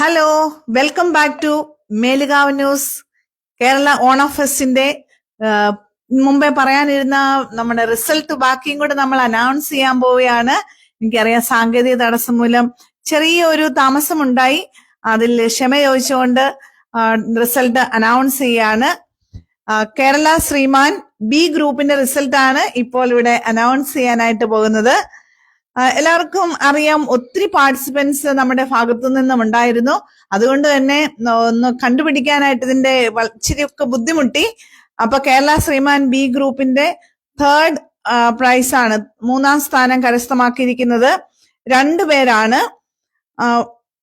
Hello welcome back to Melukavu news Kerala Onam ഫെസ്റ്റിന്റെ മുമ്പേ പറയാനിരുന്ന നമ്മുടെ result ബാക്കിയും കൂടെ നമ്മൾ അനൗൺസ് ചെയ്യാൻ പോവുകയാണ്. എനിക്കറിയാം സാങ്കേതിക തടസ്സം മൂലം ചെറിയൊരു താമസമുണ്ടായി. അതിൽ ക്ഷമ ചോദിച്ചുകൊണ്ട് റിസൾട്ട് അനൗൺസ് ചെയ്യാണ്. കേരള ശ്രീമാൻ ബി ഗ്രൂപ്പിന്റെ റിസൾട്ടാണ് ഇപ്പോൾ ഇവിടെ അനൗൺസ് ചെയ്യാനായിട്ട് പോകുന്നത്. എല്ലാവർക്കും അറിയാം ഒത്തിരി പാർട്ടിസിപ്പൻസ് നമ്മുടെ ഭാഗത്തു നിന്നും ഉണ്ടായിരുന്നു. അതുകൊണ്ട് തന്നെ ഒന്ന് കണ്ടുപിടിക്കാനായിട്ട് ഇതിന്റെ ഇച്ചിരിയൊക്കെ ബുദ്ധിമുട്ടി. അപ്പൊ കേരള ശ്രീമാൻ ബി ഗ്രൂപ്പിന്റെ തേർഡ് ആണ് മൂന്നാം സ്ഥാനം കരസ്ഥമാക്കിയിരിക്കുന്നത്. രണ്ടു പേരാണ്.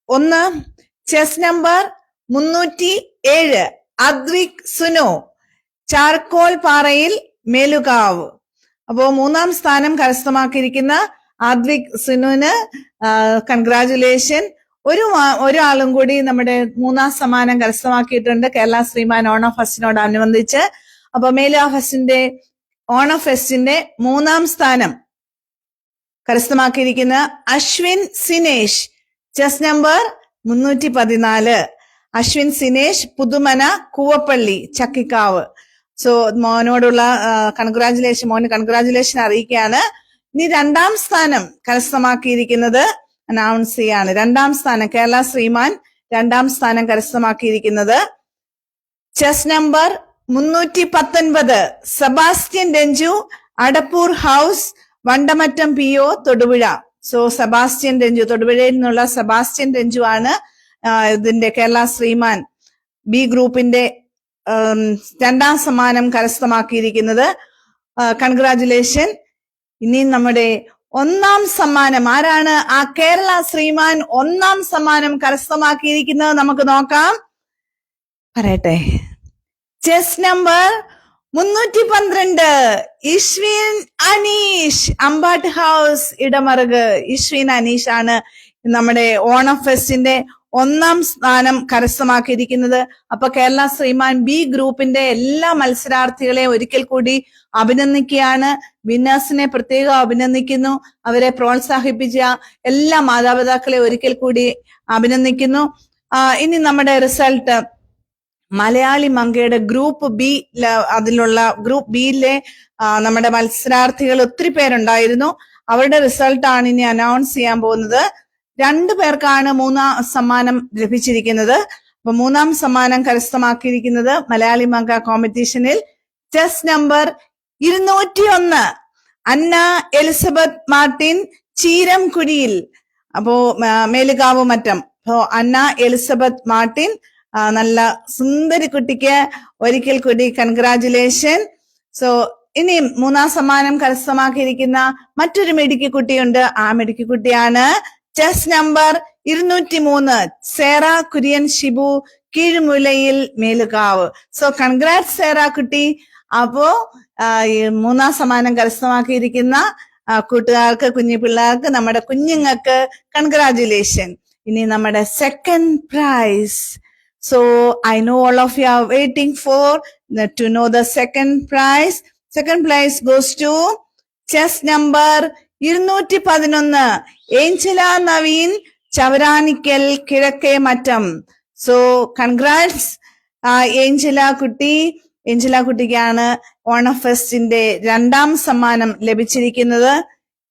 ഒന്ന് ചെസ് നമ്പർ മുന്നൂറ്റി ഏഴ് അദ്വിക് സുനോ ചാർക്കോൾ പാറയിൽ മേലുകാവ്. അപ്പോ മൂന്നാം സ്ഥാനം കരസ്ഥമാക്കിയിരിക്കുന്ന ആദ്വിക് സുനുന് കൺഗ്രാചുലേഷൻ ഒരു ഒരാളും കൂടി നമ്മുടെ മൂന്നാം സമ്മാനം കരസ്ഥമാക്കിയിട്ടുണ്ട് കേരള ശ്രീമാൻ ഓണം ഫെസ്റ്റിനോടനുബന്ധിച്ച് അപ്പൊ മേലുക ഫസ്റ്റിന്റെ ഓണം ഫെസ്റ്റിന്റെ മൂന്നാം സ്ഥാനം കരസ്ഥമാക്കിയിരിക്കുന്ന അശ്വിൻ സിനേഷ്. ചെസ് നമ്പർ മുന്നൂറ്റി പതിനാല് അശ്വിൻ സിനേഷ് പുതുമന കൂവപ്പള്ളി ചക്കിക്കാവ്. സോ മോനോടുള്ള കൺഗ്രാചുലേഷൻ മോന് കൺഗ്രാചുലേഷൻ അറിയിക്കുകയാണ്. ഇനി രണ്ടാം സ്ഥാനം കരസ്ഥമാക്കിയിരിക്കുന്നത് അനൗൺസ് ചെയ്യാണ്. രണ്ടാം സ്ഥാനം കേരള ശ്രീമാൻ രണ്ടാം സ്ഥാനം കരസ്ഥമാക്കിയിരിക്കുന്നത് ചെസ് നമ്പർ മുന്നൂറ്റി പത്തൊൻപത് Sebastian Ranju Adappoor house Vandamattom P O Thodupuzha. So Sebastian Ranju തൊടുപുഴയിൽ നിന്നുള്ള സെബാസ്റ്റ്യൻ രഞ്ജു ആണ് ഇതിന്റെ കേരള ശ്രീമാൻ ബി ഗ്രൂപ്പിന്റെ രണ്ടാം സമ്മാനം കരസ്ഥമാക്കിയിരിക്കുന്നത്. കൺഗ്രാചുലേഷൻ ഇനി നമ്മുടെ ഒന്നാം സമ്മാനം. ആരാണ് ആ കേരള ശ്രീമാൻ ഒന്നാം സമ്മാനം കരസ്ഥമാക്കിയിരിക്കുന്നത്? നമുക്ക് നോക്കാം. പറയട്ടെ. ചെസ് നമ്പർ മുന്നൂറ്റി പന്ത്രണ്ട് ഇഷ്വിൻ അനീഷ് അമ്പാട്ട് ഹൗസ് ഇടമറുക്. ഇഷ്വിൻ അനീഷ് ആണ് നമ്മുടെ ഓണം ഫെസ്റ്റിന്റെ ഒന്നാം സ്ഥാനം കരസ്ഥമാക്കിയിരിക്കുന്നത്. അപ്പൊ കേരള ശ്രീമാൻ ബി ഗ്രൂപ്പിന്റെ എല്ലാ മത്സരാർത്ഥികളെയും ഒരിക്കൽ കൂടി അഭിനന്ദിക്കുകയാണ്. വിന്നേഴ്സിനെ പ്രത്യേകം അഭിനന്ദിക്കുന്നു. അവരെ പ്രോത്സാഹിപ്പിച്ച എല്ലാ മാതാപിതാക്കളെ ഒരിക്കൽ കൂടി അഭിനന്ദിക്കുന്നു. ഇനി നമ്മുടെ റിസൾട്ട്. മലയാളി മങ്കയുടെ ഗ്രൂപ്പ് ബി അതിലുള്ള ഗ്രൂപ്പ് ബിയിലെ നമ്മുടെ മത്സരാർത്ഥികൾ ഒത്തിരി പേരുണ്ടായിരുന്നു. അവരുടെ റിസൾട്ടാണ് ഇനി അനൗൺസ് ചെയ്യാൻ പോകുന്നത്. രണ്ടു പേർക്കാണ് മൂന്നാം സമ്മാനം ലഭിച്ചിരിക്കുന്നത്. അപ്പൊ മൂന്നാം സമ്മാനം കരസ്ഥമാക്കിയിരിക്കുന്നത് മലയാളി മംഗ കോമ്പറ്റീഷനിൽ. ചെസ് നമ്പർ ഇരുന്നൂറ്റി ഒന്ന് അന്ന എലിസബത്ത് മാർട്ടിൻ ചീരംകുരിയിൽ അപ്പോ മേലുകാവ് മറ്റം. അപ്പോ അന്ന എലിസബത്ത് മാർട്ടിൻ നല്ല സുന്ദരി കുട്ടിക്ക് ഒരിക്കൽ കൂടി കൺഗ്രാചുലേഷൻ സോ ഇനിയും മൂന്നാം സമ്മാനം കരസ്ഥമാക്കിയിരിക്കുന്ന മറ്റൊരു മിടുക്കി കുട്ടിയുണ്ട്. ആ മെഡിക്കി കുട്ടിയാണ് ചെസ് നമ്പർ ഇരുന്നൂറ്റി മൂന്ന് സേറ കുര്യൻ ഷിബു കീഴ്മുലയിൽ മേലുകാവ്. സോ കൺഗ്രാറ്റ് സേറ കുട്ടി. അപ്പോ മൂന്നാം സമ്മാനം കരസ്ഥമാക്കിയിരിക്കുന്ന കൂട്ടുകാർക്ക് കുഞ്ഞു പിള്ളേർക്ക് നമ്മുടെ കുഞ്ഞുങ്ങൾക്ക് കൺഗ്രാചുലേഷൻ ഇനി നമ്മുടെ second prize so I know all of you are waiting for to know the second prize second prize goes to chess number ഇരുന്നൂറ്റി പതിനൊന്ന് ഏഞ്ചല നവീൻ ചവരാനിക്കൽ കിഴക്കേ മറ്റം. സോ കൺഗ്രാറ്റ്സ് ഏഞ്ചല കുട്ടി. ഏഞ്ചല കുട്ടിക്കാണ് ഓണ ഫെസ്റ്റിന്റെ രണ്ടാം സമ്മാനം ലഭിച്ചിരിക്കുന്നത്.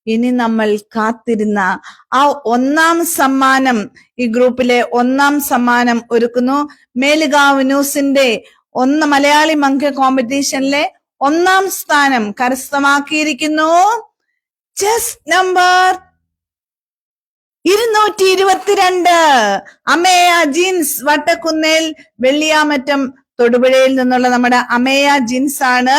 ഇനി നമ്മൾ കാത്തിരുന്ന ആ ഒന്നാം സമ്മാനം ഈ ഗ്രൂപ്പിലെ ഒന്നാം സമ്മാനം ഒരുക്കുന്നു. മേലുകാവ് ന്യൂസിന്റെ ഒന്ന് മലയാളി മങ്ക കോമ്പറ്റീഷനിലെ ഒന്നാം സ്ഥാനം കരസ്ഥമാക്കിയിരിക്കുന്നു. ചെസ് നമ്പർ ഇരുന്നൂറ്റി ഇരുപത്തിരണ്ട് അമേയ ജീൻസ് വട്ടക്കുന്നേൽ വെള്ളിയാമറ്റം തൊടുപുഴയിൽ നിന്നുള്ള നമ്മുടെ അമേയ ജീൻസ് ആണ്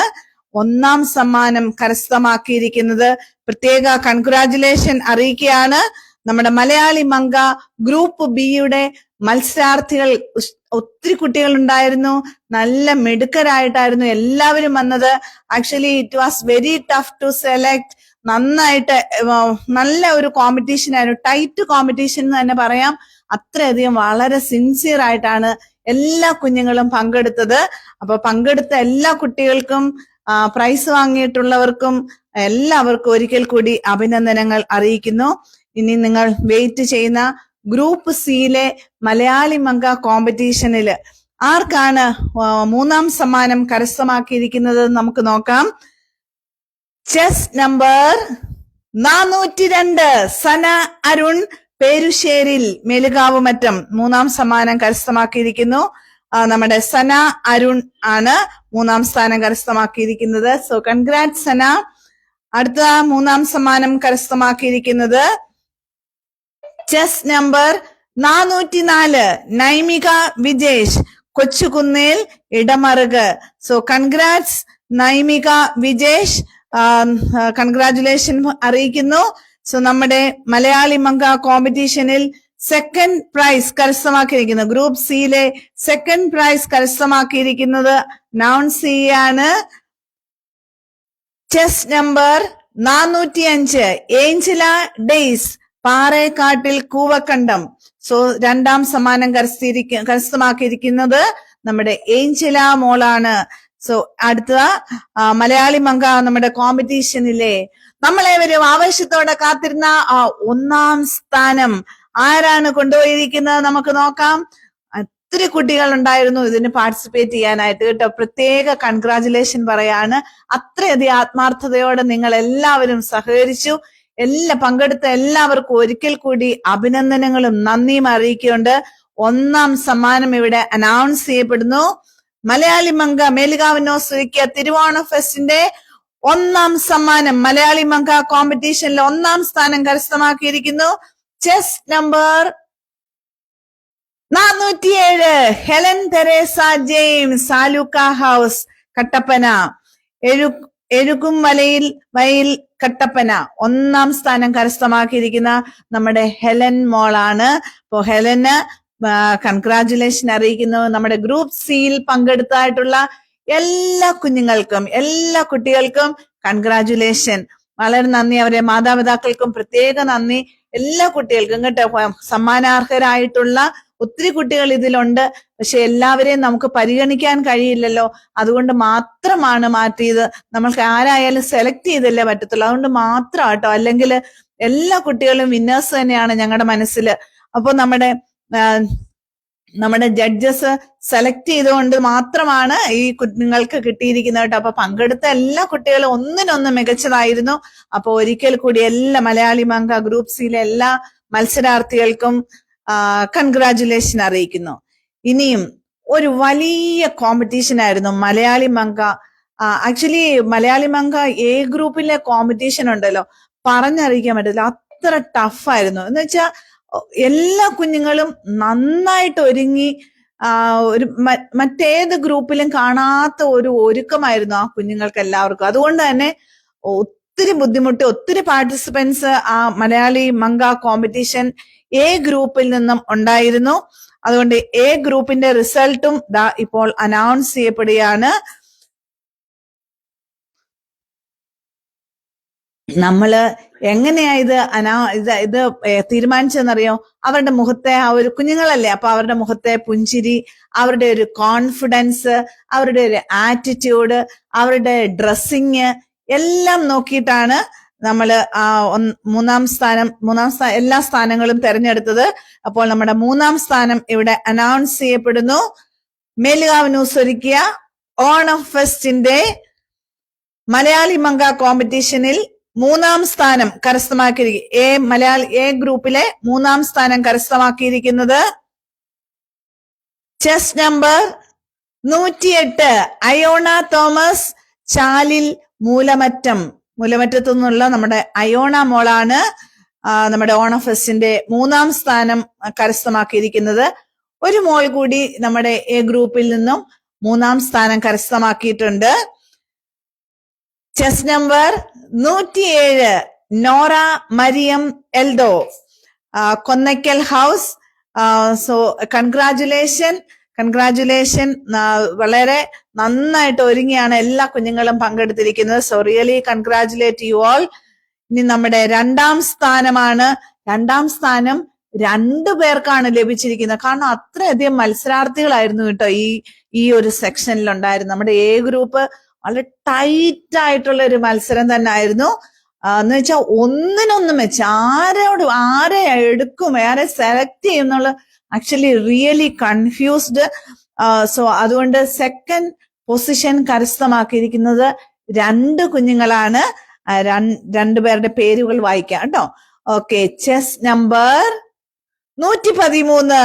ഒന്നാം സമ്മാനം കരസ്ഥമാക്കിയിരിക്കുന്നത്. പ്രത്യേക കൺഗ്രാചുലേഷൻ അറിയിക്കുകയാണ്. നമ്മുടെ മലയാളി മങ്ക ഗ്രൂപ്പ് ബിയുടെ മത്സരാർത്ഥികൾ ഒത്തിരി കുട്ടികൾ ഉണ്ടായിരുന്നു നല്ല മിടുക്കരായിട്ടായിരുന്നു എല്ലാവരും വന്നത്. Actually it was very tough to select നന്നായിട്ട് നല്ല ഒരു കോമ്പറ്റീഷൻ ആയിരുന്നു. ടൈറ്റ് കോമ്പറ്റീഷൻ എന്ന് തന്നെ പറയാം. അത്രയധികം വളരെ സിൻസിയർ ആയിട്ടാണ് എല്ലാ കുഞ്ഞുങ്ങളും പങ്കെടുത്തത്. അപ്പൊ പങ്കെടുത്ത എല്ലാ കുട്ടികൾക്കും പ്രൈസ് വാങ്ങിയിട്ടുള്ളവർക്കും എല്ലാവർക്കും ഒരിക്കൽ കൂടി അഭിനന്ദനങ്ങൾ അറിയിക്കുന്നു. ഇനി നിങ്ങൾ വെയിറ്റ് ചെയ്യുന്ന ഗ്രൂപ്പ് സിയിലെ മലയാളി മങ്ക കോമ്പറ്റീഷനിൽ ആർക്കാണ് മൂന്നാം സമ്മാനം കരസ്ഥമാക്കിയിരിക്കുന്നത് നമുക്ക് നോക്കാം. ചെസ് നമ്പർ നാനൂറ്റി രണ്ട് സന അരുൺ പേരുശ്ശേരിൽ മെലുകാവ് മറ്റം മൂന്നാം സമ്മാനം കരസ്ഥമാക്കിയിരിക്കുന്നു. നമ്മുടെ സന അരുൺ ആണ് മൂന്നാം സ്ഥാനം കരസ്ഥമാക്കിയിരിക്കുന്നത്. So congrat Sana. അടുത്ത മൂന്നാം സമ്മാനം കരസ്ഥമാക്കിയിരിക്കുന്നത് ചെസ് നമ്പർ നാനൂറ്റി നാല് Naimika Vijesh Kochukunnel Edamaruk. So congrats Naimika Vijesh. Congratulation അറിയിക്കുന്നു. സോ നമ്മുടെ മലയാളി മങ്ക കോമ്പറ്റീഷനിൽ സെക്കൻഡ് പ്രൈസ് കരസ്ഥമാക്കിയിരിക്കുന്നു. ഗ്രൂപ്പ് സിയിലെ സെക്കൻഡ് പ്രൈസ് കരസ്ഥമാക്കിയിരിക്കുന്നത് നൗൺ സി ചെസ് നമ്പർ നാനൂറ്റി അഞ്ച് ഏഞ്ചല ഡെയ്സ് പാറേക്കാട്ടിൽ കൂവക്കണ്ടം. സോ രണ്ടാം സമ്മാനം കരസ്ഥിരിക്ക കരസ്ഥമാക്കിയിരിക്കുന്നത് നമ്മുടെ ഏഞ്ചല മോളാണ്. സോ അടുത്ത മലയാളി മങ്ക നമ്മുടെ കോമ്പറ്റീഷനിലെ നമ്മളേവരും ആവേശത്തോടെ കാത്തിരുന്ന ഒന്നാം സ്ഥാനം ആരാണ് കൊണ്ടുപോയിരിക്കുന്നത് നമുക്ക് നോക്കാം. ഒത്തിരി കുട്ടികൾ ഉണ്ടായിരുന്നു ഇതിന് പാർട്ടിസിപ്പേറ്റ് ചെയ്യാനായിട്ട് കേട്ടോ. പ്രത്യേക കൺഗ്രാചുലേഷൻ പറയാണ്. അത്രയധികം ആത്മാർത്ഥതയോടെ നിങ്ങൾ എല്ലാവരും സഹകരിച്ചു. എല്ലാ പങ്കെടുത്ത എല്ലാവർക്കും ഒരിക്കൽ കൂടി അഭിനന്ദനങ്ങളും നന്ദിയും അറിയിക്കുന്നുണ്ട്. ഒന്നാം സമ്മാനം ഇവിടെ അനൗൺസ് ചെയ്യപ്പെടുന്നു. മലയാളി മംഗ മേലുകാവിനോസ് ഒരുക്കിയ തിരുവോണ ഫെസ്റ്റിന്റെ ഒന്നാം സമ്മാനം മലയാളി മംഗ കോമ്പറ്റീഷനിൽ ഒന്നാം സ്ഥാനം കരസ്ഥമാക്കിയിരിക്കുന്നു. Chess number നാനൂറ്റിയേഴ്. Helen Teresa James Aluka house Kattappana. എഴു എഴുകും വലയിൽ വയൽ കട്ടപ്പന. ഒന്നാം സ്ഥാനം കരസ്ഥമാക്കിയിരിക്കുന്ന നമ്മുടെ ഹെലൻ മോളാണ്. അപ്പോ ഹെലന് കൺഗ്രാറ്റുലേഷൻ അറിയിക്കുന്നു. നമ്മുടെ ഗ്രൂപ്പ് സിയിൽ പങ്കെടുത്തായിട്ടുള്ള എല്ലാ കുഞ്ഞുങ്ങൾക്കും എല്ലാ കുട്ടികൾക്കും കൺഗ്രാചുലേഷൻ വളരെ നന്ദി. അവരെ മാതാപിതാക്കൾക്കും പ്രത്യേക നന്ദി. എല്ലാ കുട്ടികൾക്കും കേട്ടോ. സമ്മാനാർഹരായിട്ടുള്ള ഒത്തിരി കുട്ടികൾ ഇതിലുണ്ട്. പക്ഷെ എല്ലാവരെയും നമുക്ക് പരിഗണിക്കാൻ കഴിയില്ലല്ലോ. അതുകൊണ്ട് മാത്രമാണ് മാറ്റിയത്. നമ്മൾക്ക് ആരായാലും സെലക്ട് ചെയ്തല്ലേ പറ്റത്തുള്ളൂ. അതുകൊണ്ട് മാത്രം കേട്ടോ അല്ലെങ്കിൽ എല്ലാ കുട്ടികളും വിന്നേഴ്സ് തന്നെയാണ് ഞങ്ങളുടെ മനസ്സിൽ അപ്പോൾ നമ്മുടെ നമ്മുടെ ജഡ്ജസ് സെലക്ട് ചെയ്തുകൊണ്ട് മാത്രമാണ് ഈ കുഞ്ഞുങ്ങൾക്ക് കിട്ടിയിരിക്കുന്നത് കേട്ടോ. അപ്പൊ പങ്കെടുത്ത എല്ലാ കുട്ടികളും ഒന്നിനൊന്ന് മികച്ചതായിരുന്നു. അപ്പൊ ഒരിക്കൽ കൂടി എല്ലാ മലയാളി മംഗ ഗ്രൂപ്പ് സിയിലെ എല്ലാ മത്സരാർത്ഥികൾക്കും കൺഗ്രാചുലേഷൻ അറിയിക്കുന്നു. ഇനിയും ഒരു വലിയ കോമ്പറ്റീഷൻ ആയിരുന്നു മലയാളി മംഗ. ആക്ച്വലി മലയാളി മംഗ എ ഗ്രൂപ്പിലെ കോമ്പറ്റീഷൻ ഉണ്ടല്ലോ. പറഞ്ഞറിയിക്കാൻ പറ്റില്ല അത്ര ടഫായിരുന്നു എന്ന് വെച്ചാൽ എല്ലാ കുഞ്ഞുങ്ങളും നന്നായിട്ട് ഒരുങ്ങി ഒരു മറ്റേത് ഗ്രൂപ്പിലും കാണാത്ത ഒരു ഒരുക്കമായിരുന്നു ആ കുഞ്ഞുങ്ങൾക്ക് എല്ലാവർക്കും. അതുകൊണ്ട് തന്നെ ഒത്തിരി ബുദ്ധിമുട്ട് ഒത്തിരി പാർട്ടിസിപ്പൻസ് ആ മലയാളി മങ്ക കോമ്പറ്റീഷൻ എ ഗ്രൂപ്പിൽ നിന്നും ഉണ്ടായിരുന്നു. അതുകൊണ്ട് എ ഗ്രൂപ്പിന്റെ റിസൾട്ടും ഇപ്പോൾ അനൗൺസ് ചെയ്യപ്പെടുകയാണ്. നമ്മൾ എങ്ങനെയാ ഇത് അനാ ഇത് ഇത് തീരുമാനിച്ചെന്നറിയോ അവരുടെ മുഖത്തെ ആ ഒരു കുഞ്ഞുങ്ങളല്ലേ അപ്പൊ അവരുടെ മുഖത്തെ പുഞ്ചിരി അവരുടെ ഒരു കോൺഫിഡൻസ് അവരുടെ ഒരു ആറ്റിറ്റ്യൂഡ് അവരുടെ ഡ്രസ്സിങ് എല്ലാം നോക്കിയിട്ടാണ് നമ്മൾ ആ മൂന്നാം സ്ഥാനം മൂന്നാം സ്ഥാനം എല്ലാ സ്ഥാനങ്ങളും തെരഞ്ഞെടുത്തത്. അപ്പോൾ നമ്മുടെ മൂന്നാം സ്ഥാനം ഇവിടെ അനൗൺസ് ചെയ്യപ്പെടുന്നു. മേലുകാവ് ന്യൂസ് ഒരുക്കിയ ഓണം ഫെസ്റ്റിന്റെ മലയാളി മങ്ക കോമ്പറ്റീഷനിൽ മൂന്നാം സ്ഥാനം കരസ്ഥമാക്കി എ മലയാളി എ ഗ്രൂപ്പിലെ മൂന്നാം സ്ഥാനം കരസ്ഥമാക്കിയിരിക്കുന്നത് ചെസ് നമ്പർ നൂറ്റിയെട്ട് അയോണ തോമസ് ചാലിൽ മൂലമറ്റം. മൂലമറ്റത്തു നിന്നുള്ള നമ്മുടെ അയോണ മോളാണ് നമ്മുടെ ഓണഫെസ്റ്റിന്റെ മൂന്നാം സ്ഥാനം കരസ്ഥമാക്കിയിരിക്കുന്നത്. ഒരു മോൾ കൂടി നമ്മുടെ എ ഗ്രൂപ്പിൽ നിന്നും മൂന്നാം സ്ഥാനം കരസ്ഥമാക്കിയിട്ടുണ്ട്. ചെസ് നമ്പർ നൂറ്റിയേഴ്. Nora Mariam Eldho. Konnakkal house. So congratulation congratulation വളരെ നന്നായിട്ട് ഒരുങ്ങിയാണ് എല്ലാ കുഞ്ഞുങ്ങളും പങ്കെടുത്തിരിക്കുന്നത്. So really congratulate you all. ഇനി നമ്മുടെ രണ്ടാം സ്ഥാനമാണ്. രണ്ടാം സ്ഥാനം രണ്ടു പേർക്കാണ് ലഭിച്ചിരിക്കുന്നത്. കാരണം അത്രയധികം മത്സരാർത്ഥികളായിരുന്നു കേട്ടോ ഈ ഈ ഒരു സെക്ഷനിൽ ഉണ്ടായിരുന്നു നമ്മുടെ എ ഗ്രൂപ്പ് വളരെ ടൈറ്റ് ആയിട്ടുള്ള ഒരു മത്സരം തന്നെ ആയിരുന്നു എന്ന് വെച്ചാൽ ഒന്നിനൊന്നും വെച്ച് ആരോട് ആരെ എടുക്കും ആരെ സെലക്ട് ചെയ്യുന്നുള്ള ആക്ച്വലി റിയലി കൺഫ്യൂസ്ഡ് സോ അതുകൊണ്ട് സെക്കൻഡ് പൊസിഷൻ കരസ്ഥമാക്കിയിരിക്കുന്നത് രണ്ട് കുഞ്ഞുങ്ങളാണ്. രണ്ടുപേരുടെ പേരുകൾ വായിക്കാം കേട്ടോ. ഓക്കെ ചെസ് നമ്പർ നൂറ്റി പതിമൂന്ന്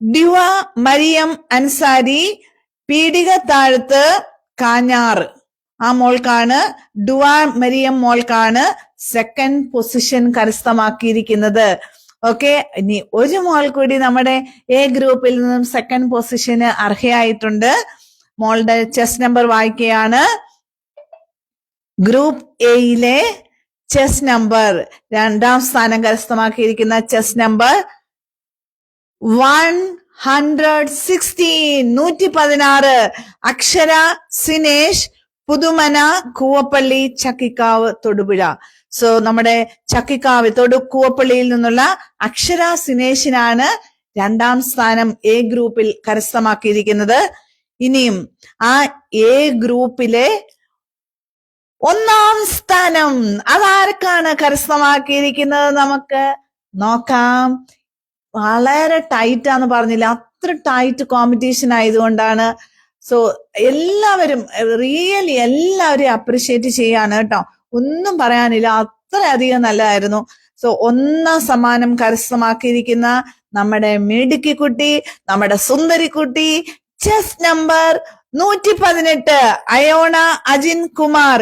ഡിവ മരിയം അൻസാരി പീഡിക താഴത്ത് കാഞ്ഞാറ് ആ മോൾക്കാണ് ഡുവ മരിയം മോൾക്കാണ് സെക്കൻഡ് പൊസിഷൻ കരസ്ഥമാക്കിയിരിക്കുന്നത്. ഓക്കെ ഇനി ഒരു മോൾ കൂടി നമ്മുടെ എ ഗ്രൂപ്പിൽ നിന്നും സെക്കൻഡ് പൊസിഷന് അർഹയായിട്ടുണ്ട്. മോളുടെ ചെസ് നമ്പർ വായിക്കുകയാണ്. ഗ്രൂപ്പ് എയിലെ ചെസ് നമ്പർ രണ്ടാം സ്ഥാനം കരസ്ഥമാക്കിയിരിക്കുന്ന chest number one hundred sixteen നൂറ്റി പതിനാറ് അക്ഷര സിനേഷ് പുതുമന കൂവപ്പള്ളി ചക്കിക്കാവ് തൊടുപുഴ. സോ നമ്മുടെ ചക്കിക്കാവ് തൊടു കൂവപ്പള്ളിയിൽ നിന്നുള്ള അക്ഷര സിനേഷിനാണ് രണ്ടാം സ്ഥാനം എ ഗ്രൂപ്പിൽ കരസ്ഥമാക്കിയിരിക്കുന്നത്. ഇനിയും ആ എ ഗ്രൂപ്പിലെ ഒന്നാം സ്ഥാനം അതാർക്കാണ് കരസ്ഥമാക്കിയിരിക്കുന്നത് നമുക്ക്? നോക്കാം. വളരെ ടൈറ്റ് ആന്ന് പറഞ്ഞില്ല. അത്ര ടൈറ്റ് കോമ്പറ്റീഷൻ ആയതുകൊണ്ടാണ്. സോ എല്ലാവരും റിയലി എല്ലാവരെയും അപ്രിഷ്യേറ്റ് ചെയ്യാണ് കേട്ടോ. ഒന്നും പറയാനില്ല. അത്രയധികം നല്ലതായിരുന്നു. സോ ഒന്നാം സമ്മാനം കരസ്ഥമാക്കിയിരിക്കുന്ന നമ്മുടെ മിടുക്കിക്കുട്ടി നമ്മുടെ സുന്ദരിക്കുട്ടി ചെസ് നമ്പർ നൂറ്റി പതിനെട്ട് അയോണ അജിൻ കുമാർ.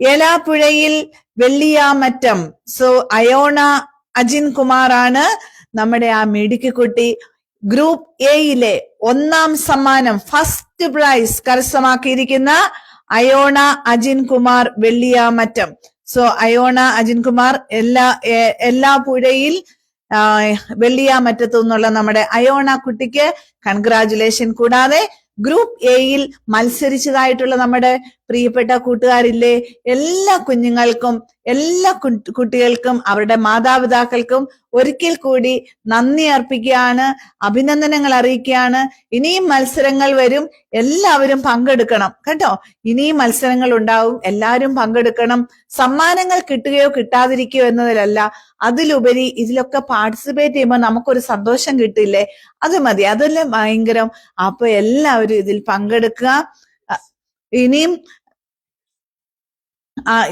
എലാപ്പുഴയിൽ വെള്ളിയാമറ്റം. സോ അയോണ അജിൻ കുമാറാണ്. നമ്മുടെ ആ മിടുക്കിക്കുട്ടി ഗ്രൂപ്പ് എയിലെ ഒന്നാം സമ്മാനം ഫസ്റ്റ് പ്രൈസ് കരസ്ഥമാക്കിയിരിക്കുന്ന അയോണ അജിൻ കുമാർ വെള്ളിയാമറ്റം. സോ അയോണ അജിൻ കുമാർ എല്ലാ എല്ലാ പുഴയിൽ വെള്ളിയാമറ്റത്തു നിന്നുള്ള നമ്മുടെ അയോണ കുട്ടിക്ക് കൺഗ്രാചുലേഷൻ കൂടാതെ ഗ്രൂപ്പ് എയിൽ മത്സരിച്ചതായിട്ടുള്ള നമ്മുടെ പ്രിയപ്പെട്ട കൂട്ടുകാരില്ലേ എല്ലാ കുഞ്ഞുങ്ങൾക്കും എല്ലാ കുട്ടികൾക്കും അവരുടെ മാതാപിതാക്കൾക്കും ഒരിക്കൽ കൂടി നന്ദി അർപ്പിക്കുകയാണ് അഭിനന്ദനങ്ങൾ അറിയിക്കുകയാണ്. ഇനിയും മത്സരങ്ങൾ വരും. എല്ലാവരും പങ്കെടുക്കണം. കേട്ടോ ഇനിയും മത്സരങ്ങൾ ഉണ്ടാവും. എല്ലാവരും പങ്കെടുക്കണം. സമ്മാനങ്ങൾ കിട്ടുകയോ കിട്ടാതിരിക്കുകയോ എന്നതിലല്ല അതിലുപരി ഇതിലൊക്കെ പാർട്ടിസിപ്പേറ്റ് ചെയ്യുമ്പോൾ നമുക്കൊരു സന്തോഷം കിട്ടില്ലേ? അത് മതി. അതല്ലേ ഭയങ്കരം. അപ്പൊ എല്ലാവരും ഇതിൽ പങ്കെടുക്കുക. ഇനിയും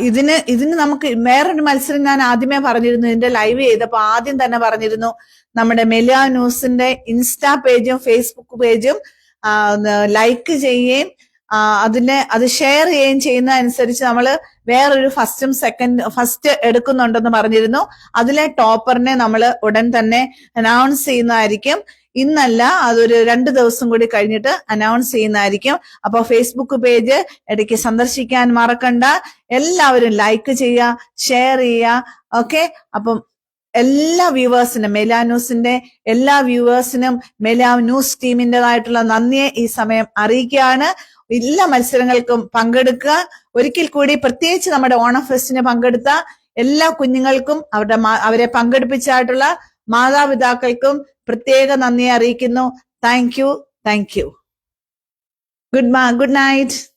ഇതിന് ഇതിന് നമുക്ക് വേറൊരു മത്സരം ഞാൻ ആദ്യമേ പറഞ്ഞിരുന്നു ഇതിന്റെ ലൈവ് ചെയ്തപ്പോ ആദ്യം തന്നെ പറഞ്ഞിരുന്നു നമ്മുടെ മെലിയ ന്യൂസിന്റെ ഇൻസ്റ്റാ പേജും ഫേസ്ബുക്ക് പേജും ലൈക്ക് ചെയ്യുകയും അതിനെ അത് ഷെയർ ചെയ്യുകയും ചെയ്യുന്ന അനുസരിച്ച് നമ്മൾ വേറൊരു ഫസ്റ്റും സെക്കൻഡ് ഫസ്റ്റ് എടുക്കുന്നുണ്ടെന്ന് പറഞ്ഞിരുന്നു. അതിലെ ടോപ്പറിനെ നമ്മൾ ഉടൻ തന്നെ അനൗൺസ് ചെയ്യുന്നതായിരിക്കും. ഇന്നല്ല അതൊരു രണ്ട് ദിവസം കൂടി കഴിഞ്ഞിട്ട് അനൗൺസ് ചെയ്യുന്നതായിരിക്കും. അപ്പൊ ഫേസ്ബുക്ക് പേജ് ഇടയ്ക്ക് സന്ദർശിക്കാൻ മറക്കണ്ട. എല്ലാവരും ലൈക്ക് ചെയ്യുക ഷെയർ ചെയ്യുക ഓക്കെ അപ്പം എല്ലാ വ്യൂവേഴ്സിനും മെലാ ന്യൂസിന്റെ എല്ലാ വ്യൂവേഴ്സിനും മെലാ ന്യൂസ് ടീമിന്റെതായിട്ടുള്ള നന്ദിയെ ഈ സമയം അറിയിക്കുകയാണ്. എല്ലാ മത്സരങ്ങൾക്കും പങ്കെടുക്കുക. ഒരിക്കൽ കൂടി പ്രത്യേകിച്ച് നമ്മുടെ ഓണം ഫെസ്റ്റിന് പങ്കെടുത്ത എല്ലാ കുഞ്ഞുങ്ങൾക്കും അവരുടെ അവരെ പങ്കെടുപ്പിച്ചായിട്ടുള്ള മാതാപിതാക്കൾക്കും പ്രത്യേക നന്ദി അറിയിക്കുന്നു. Thank you thank you good good night